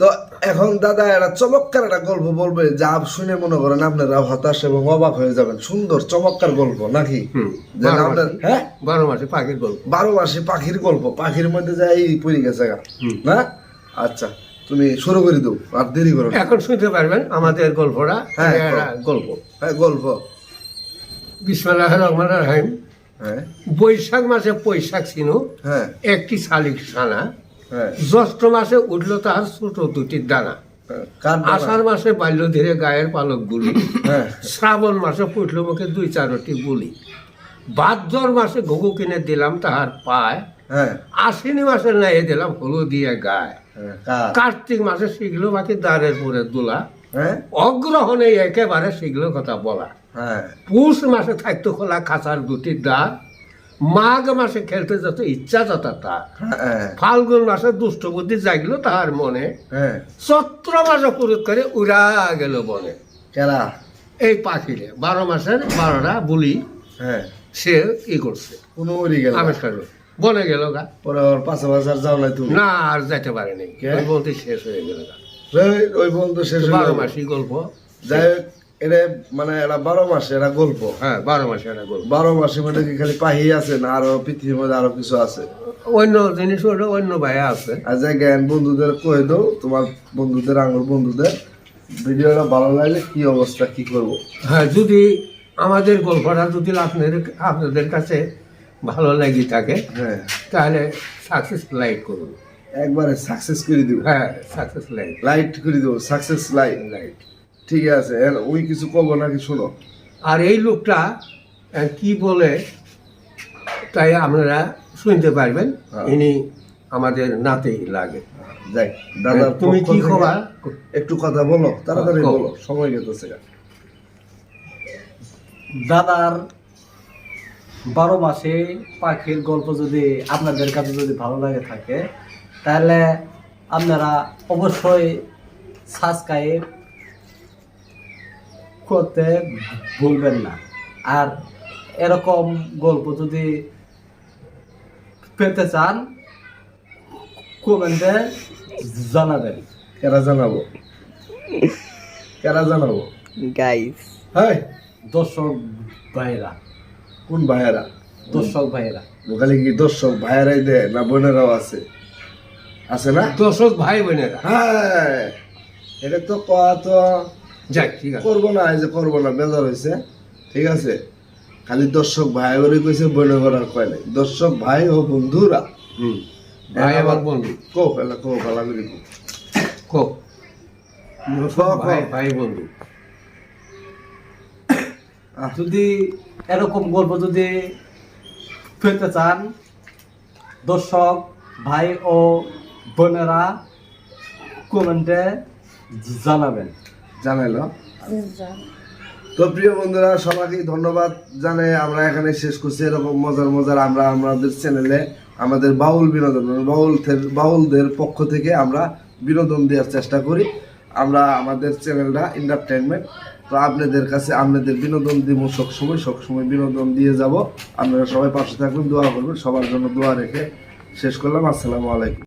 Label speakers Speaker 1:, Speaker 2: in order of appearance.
Speaker 1: তো এখন দাদা একটা চমৎকার একটা গল্প বলবে যা শুনে মনে করেন আপনারা হতাশ এবং অবাক হয়ে যাবেন। সুন্দর চমৎকার গল্প নাকি? হ্যাঁ?
Speaker 2: বারো মাসে পাখির গল্প।
Speaker 1: বারো মাসে পাখির গল্প পাখির মধ্যে যাই এই পড়ে গেছে না? আচ্ছা তুমি শুরু করে দাও আর দেরি করো
Speaker 2: এখন শুনতে পারবেন আমাদের গল্পটা
Speaker 1: হ্যাঁ,
Speaker 2: গল্প।
Speaker 1: হ্যাঁ গল্প।
Speaker 2: বিসমিল্লাহ রহমান রহিম
Speaker 1: হ্যাঁ।
Speaker 2: বৈশাখ মাসে বৈশাখ ছিল
Speaker 1: হ্যাঁ।
Speaker 2: একটি শালিক ছানা জ্যৈষ্ঠ মাসে উঠল তাহার ছোট দুটি দানা
Speaker 1: হ্যাঁ।
Speaker 2: আষাঢ় মাসে বাল্য ধীরে গায়ের পালক গুলি।
Speaker 1: হ্যাঁ।
Speaker 2: শ্রাবণ মাসে ফুটল মুখে দুই চারটি বুলি। ভাদ্র মাসে ঘুঘু কিনে দিলাম তাহার পায়।
Speaker 1: হ্যাঁ।
Speaker 2: আশ্বিনী মাসে নাই দিলাম হলু দিয়ে গায়।
Speaker 1: হ্যাঁ,
Speaker 2: কার্তিক মাসে শিখলো বাকি দ্বারের পরে দোলা।
Speaker 1: হ্যাঁ।
Speaker 2: অগ্রহণে একেবারে শিখলো কথা বলা।
Speaker 1: হ্যাঁ।
Speaker 2: পুষ মাসে থাকতো খোলা খাঁচার দুটি দাঁত মাঘ মাসে খেলতে যত ইচ্ছা যত তার
Speaker 1: হ্যাঁ।
Speaker 2: ফাল্গুন মাসে দুষ্ট বুদ্ধি জাগলো তাহার মনে।
Speaker 1: হ্যাঁ।
Speaker 2: চৈত্র মাসে পুরুত করে উড়া গেল বনে।
Speaker 1: কেরা
Speaker 2: এই পাখিরে বারো মাসের বারোটা বুলি
Speaker 1: হ্যাঁ।
Speaker 2: সে ই করছে।
Speaker 1: কোনো উড়ি গেল
Speaker 2: আবিষ্কার বনে গেল গা।
Speaker 1: পরে ওর পাশে পাশে আর যাও নাই তুমি।
Speaker 2: না আর যাইতে পারেনি? বলতে শেষ হয়ে গেল গা।
Speaker 1: ওই বন্ধু শেষ
Speaker 2: বারো। মাসই গল্প।
Speaker 1: যাই এটা মানে এটা বারো মাসে এটা গল্প।
Speaker 2: হ্যাঁ বারো মাসে গল্প।
Speaker 1: বারো মাসের মধ্যে কি খালি পাহি আছে না আরও পৃথিবীর মধ্যে আরও কিছু আছে?
Speaker 2: অন্য জিনিস অন্য ভাইয়া আছে।
Speaker 1: আর যাই জ্ঞান বন্ধুদের কয়ে দাও তোমার বন্ধুদের আঙুর বন্ধুদের। ভিডিওটা ভালো লাগলে কি অবস্থা কি করব?
Speaker 2: হ্যাঁ যদি আমাদের গল্পটা যদি আপনাদের আপনাদের কাছে ভালো লাগি থাকে
Speaker 1: হ্যাঁ।
Speaker 2: তাহলে সাকসেস করুন।
Speaker 1: একবারে সাকসেস করে দিব।
Speaker 2: হ্যাঁ সাকসেস লাইট
Speaker 1: লাইট করে দেবো সাকসেস লাইট
Speaker 2: লাইট
Speaker 1: ঠিক আছে ওই কিছু কব নাকি শোনো।
Speaker 2: আর এই লোকটা কি বলে তাই আপনারা শুনতে পারবেন
Speaker 1: হ্যাঁ।
Speaker 2: ইনি আমাদের নাতেই লাগে।
Speaker 1: যাই দাদা
Speaker 2: তুমি কি খবর?
Speaker 1: একটু কথা বলো তাড়াতাড়ি বলো সময় গেতেছে
Speaker 3: দাদার বারো মাসে পাখির গল্প যদি আপনাদের কাছে যদি ভালো লাগে থাকে তাহলে আপনারা অবশ্যই সাবস্ক্রাইব করতে ভুলবেন না। আর এরকম গল্প যদি পেতে চান কমেন্টে জানাবেন।
Speaker 1: কেরা জানাব। কেরা জানাব।
Speaker 4: Guys.
Speaker 1: হ্যাঁ
Speaker 3: দর্শক ভাইয়েরা।
Speaker 1: কোন ভাইয়েরা?
Speaker 3: দর্শক ভাইয়েরা।
Speaker 1: ওখানে কি দর্শক ভাইয়েরাই দেয় না বোনেরাও আছে? আছে না?
Speaker 2: দর্শক ভাই বোনেরা।
Speaker 1: হ্যাঁ এটা তো তো
Speaker 2: যাক ঠিক আছে।
Speaker 1: করব না এই যে করব না বেজার হয়েছে ঠিক আছে? খালি দর্শক ভাই কইছে করার কয় নাই। দর্শক ভাই ও বন্ধুরা।
Speaker 2: হুম। ভাই আমার বন্ধু
Speaker 1: কো ফেলা কো ফেলা করি কো।
Speaker 2: কো ভাই ভাই বন্ধু
Speaker 3: যদি এরকম গল্প যদি পেতে চান দর্শক ভাই ও বোনেরা কমেন্টে জানাবেন।
Speaker 1: জানাইলো। তো প্রিয় বন্ধুরা, সবাইকে ধন্যবাদ জানাই। আমরা এখানে শেষ করছি। এরকম মজার মজার আমরা আমাদের চ্যানেলে আমাদের বাউল বিনোদন বাউল বাউলদের পক্ষ থেকে আমরা বিনোদন দেওয়ার চেষ্টা করি। আমরা আমাদের চ্যানেলটা এন্টারটেনমেন্ট তো আপনাদের কাছে আপনাদের বিনোদন দিব সবসময় সবসময় বিনোদন দিয়ে যাব। আপনারা সবাই পাশে থাকবেন দোয়া করবেন। সবার জন্য দোয়া রেখে শেষ করলাম। আসসালামু আলাইকুম।